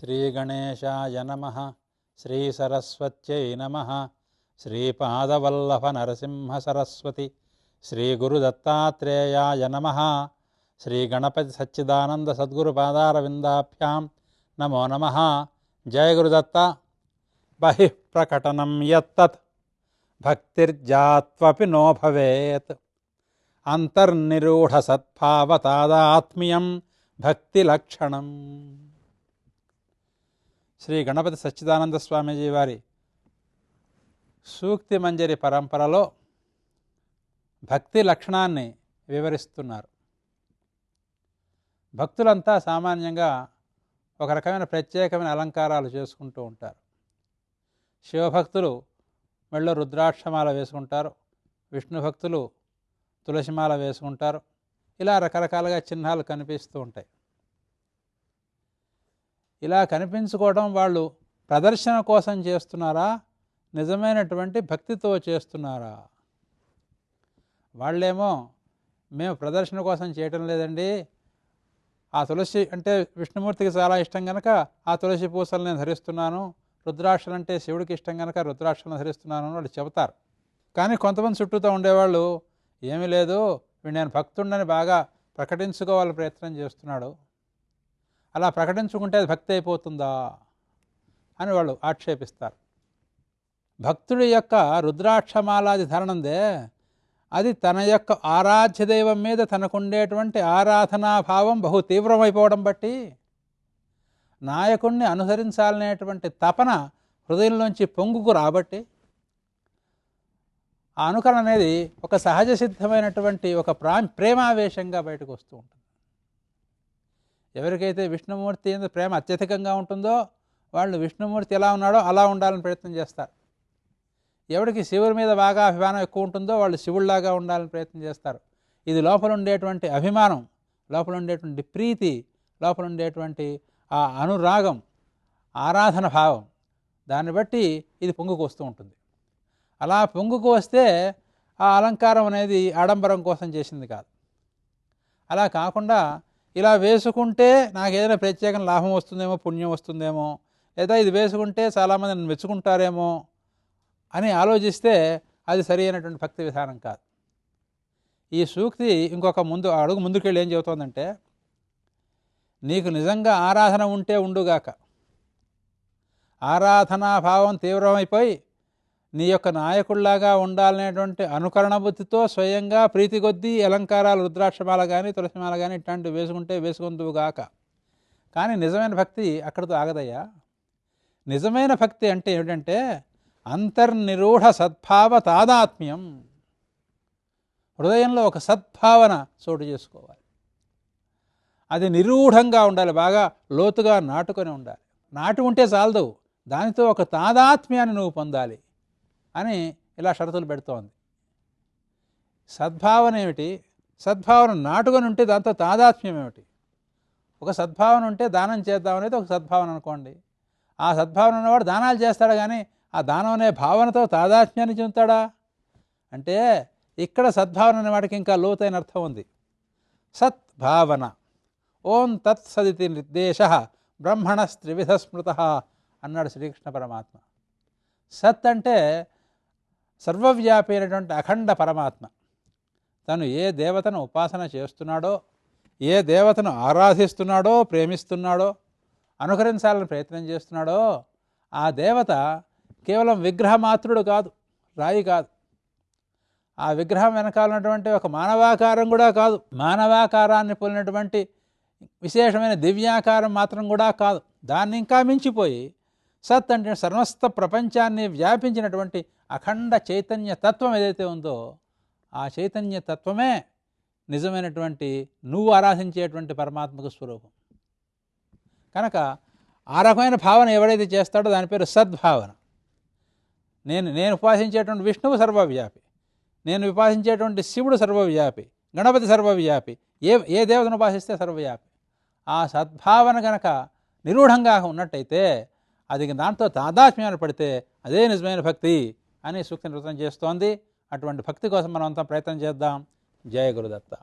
శ్రీగణేశాయ నమ శ్రీసరస్వత్యై నమ శ్రీపాదవల్లభ నరసింహ సరస్వతి శ్రీగురుదత్తాత్రేయాయ నమ శ్రీగణపతి సచ్చిదానంద సద్గురు పాదారవిందాభ్యాం నమో నమ. జయ గురుదత్త. బహిః ప్రకటనం యత్తత్. భక్తిర్జాత్వపి నో భవేత్. అంతర్నిరూఢ భక్తిలక్షణం. శ్రీ గణపతి సచ్చిదానంద స్వామీజీ వారి సూక్తి మంజరి పరంపరలో భక్తి లక్షణాన్ని వివరిస్తున్నారు. భక్తులంతా సామాన్యంగా ఒక రకమైన ప్రత్యేకమైన అలంకారాలు చేసుకుంటూ ఉంటారు. శివభక్తులు మెళ్ళో రుద్రాక్షమాల వేసుకుంటారు విష్ణు భక్తులు తులసిమాల వేసుకుంటారు ఇలా రకరకాలుగా చిహ్నాలు కనిపిస్తూ ఉంటాయి. ఇలా కనిపించుకోవడం వాళ్ళు ప్రదర్శన కోసం చేస్తున్నారా? నిజమైనటువంటి భక్తితో చేస్తున్నారా? వాళ్ళేమో మేము ప్రదర్శన కోసం చేయటం లేదండి. ఆ తులసి అంటే విష్ణుమూర్తికి చాలా ఇష్టం కనుక ఆ తులసి పూసలు నేను ధరిస్తున్నాను. రుద్రాక్షలు అంటే శివుడికి ఇష్టం కనుక రుద్రాక్షలను ధరిస్తున్నాను అని వాళ్ళు చెబుతారు. కానీ కొంతమంది చుట్టూతో ఉండేవాళ్ళు ఏమీ లేదు నేను భక్తుండని బాగా ప్రకటించుకోవాలని ప్రయత్నం చేస్తున్నాడు. అలా ప్రకటించుకుంటే అది భక్తి అయిపోతుందా అని వాళ్ళు ఆక్షేపిస్తారు. భక్తుడి యొక్క రుద్రాక్షమాలాది ధరణందే అది తన యొక్క ఆరాధ్య దైవం మీద తనకుండేటువంటి ఆరాధనాభావం బహు తీవ్రమైపోవడం బట్టి నాయకుణ్ణి అనుసరించాలనేటువంటి తపన హృదయంలోంచి పొంగుకు రాబట్టి ఆ అనుకరణ అనేది ఒక సహజ సిద్ధమైనటువంటి ఒక ప్రా ప్రేమావేశంగా బయటకు వస్తూ ఉంటుంది. ఎవరికైతే విష్ణుమూర్తి మీద ప్రేమ అత్యధికంగా ఉంటుందో వాళ్ళు విష్ణుమూర్తి ఎలా ఉన్నాడో అలా ఉండాలని ప్రయత్నం చేస్తారు. ఎవరికి శివుడి మీద బాగా అభిమానం ఎక్కువ ఉంటుందో వాళ్ళు శివుడిలాగా ఉండాలని ప్రయత్నం చేస్తారు. ఇది లోపల ఉండేటువంటి అభిమానం లోపల ఉండేటువంటి ప్రీతి లోపల ఉండేటువంటి ఆ అనురాగం ఆరాధన భావం దాన్ని బట్టి ఇది పొంగుకు వస్తూ ఉంటుంది. అలా పొంగుకు వస్తే ఆ అలంకారం అనేది ఆడంబరం కోసం చేసింది కాదు. అలా కాకుండా ఇలా వేసుకుంటే నాకు ఏదైనా ప్రత్యేకం లాభం వస్తుందేమో పుణ్యం వస్తుందేమో లేదా ఇది వేసుకుంటే చాలామంది నన్ను మెచ్చుకుంటారేమో అని ఆలోచిస్తే అది సరి అయినటువంటి భక్తి విధానం కాదు. ఈ సూక్తి ఇంకొక ముందు అడుగు ముందుకెళ్ళి ఏం చెబుతోందంటే నీకు నిజంగా ఆరాధన ఉంటే ఉండుగాక ఆరాధనా భావం తీవ్రమైపోయి నీ యొక్క నాయకుల్లాగా ఉండాలనేటువంటి అనుకరణ బుద్ధితో స్వయంగా ప్రీతి కొద్దీ అలంకారాలు రుద్రాక్షమాల కానీ తులసిమాల కానీ ఇట్లాంటివి వేసుకుంటే వేసుకుందువుగాక కానీ నిజమైన భక్తి అక్కడితో ఆగదయ్యా. నిజమైన భక్తి అంటే ఏమిటంటే అంతర్నిరూఢ సద్భావ తాదాత్మ్యం. హృదయంలో ఒక సద్భావన చోటు చేసుకోవాలి. అది నిరూఢంగా ఉండాలి బాగా లోతుగా నాటుకొని ఉండాలి. నాటు ఉంటే చాలదు. దానితో ఒక తాదాత్మ్యాన్ని నువ్వు పొందాలి. అని ఇలా షరతులు పెడుతోంది. సద్భావన ఏమిటి? సద్భావన నాటుకొని ఉంటే దాంతో తాదాత్మ్యం ఏమిటి? ఒక సద్భావన ఉంటే దానం చేద్దాం అనేది ఒక సద్భావన అనుకోండి. ఆ సద్భావన ఉన్నవాడు దానాలు చేస్తాడు కానీ ఆ దానం అనే భావనతో తాదాత్మ్యాన్ని చెందుతాడా? అంటే ఇక్కడ సద్భావన అనే వాడికి ఇంకా లోతైన అర్థం ఉంది. సద్భావన. ఓం తత్సదితి నిర్దేశ బ్రహ్మణ త్రివిధ స్మృత అన్నాడు శ్రీకృష్ణ పరమాత్మ. సత్ అంటే సర్వవ్యాపి అయినటువంటి అఖండ పరమాత్మ. తను ఏ దేవతను ఉపాసన చేస్తున్నాడో ఏ దేవతను ఆరాధిస్తున్నాడో ప్రేమిస్తున్నాడో అనుకరించాలని ప్రయత్నం చేస్తున్నాడో ఆ దేవత కేవలం విగ్రహమాత్రుడు కాదు రాయి కాదు. ఆ విగ్రహం వెనకాల ఉన్నటువంటి ఒక మానవాకారం కూడా కాదు మానవాకారాన్ని పోలినటువంటి విశేషమైన దివ్యాకారం మాత్రం కూడా కాదు. దాన్ని ఇంకా మించిపోయి సత్ అంటే సమస్త ప్రపంచాన్ని వ్యాపించినటువంటి అఖండ చైతన్య తత్వం ఏదైతే ఉందో ఆ చైతన్య తత్వమే నిజమైనటువంటి నువ్వు ఆరాధించేటువంటి పరమాత్మక స్వరూపం. కనుక ఆ రకమైన భావన ఎవడైతే చేస్తాడో దాని పేరు సద్భావన. నేను నేను ఉపాసించేటువంటి విష్ణువు సర్వవ్యాపి నేను ఉపాసించేటువంటి శివుడు సర్వవ్యాపి గణపతి సర్వవ్యాపి ఏ ఏ దేవతను ఉపాసిస్తే సర్వవ్యాపి. ఆ సద్భావన గనక నిరూఢంగా ఉన్నట్టయితే అది దాంతో తాదాత్మ్యాలు పడితే అదే నిజమైన భక్తి అని సూక్తి నృత్యం చేస్తోంది. అటువంటి భక్తి కోసం మనం అంతా ప్రయత్నం చేద్దాం. జయ గురుదత్త.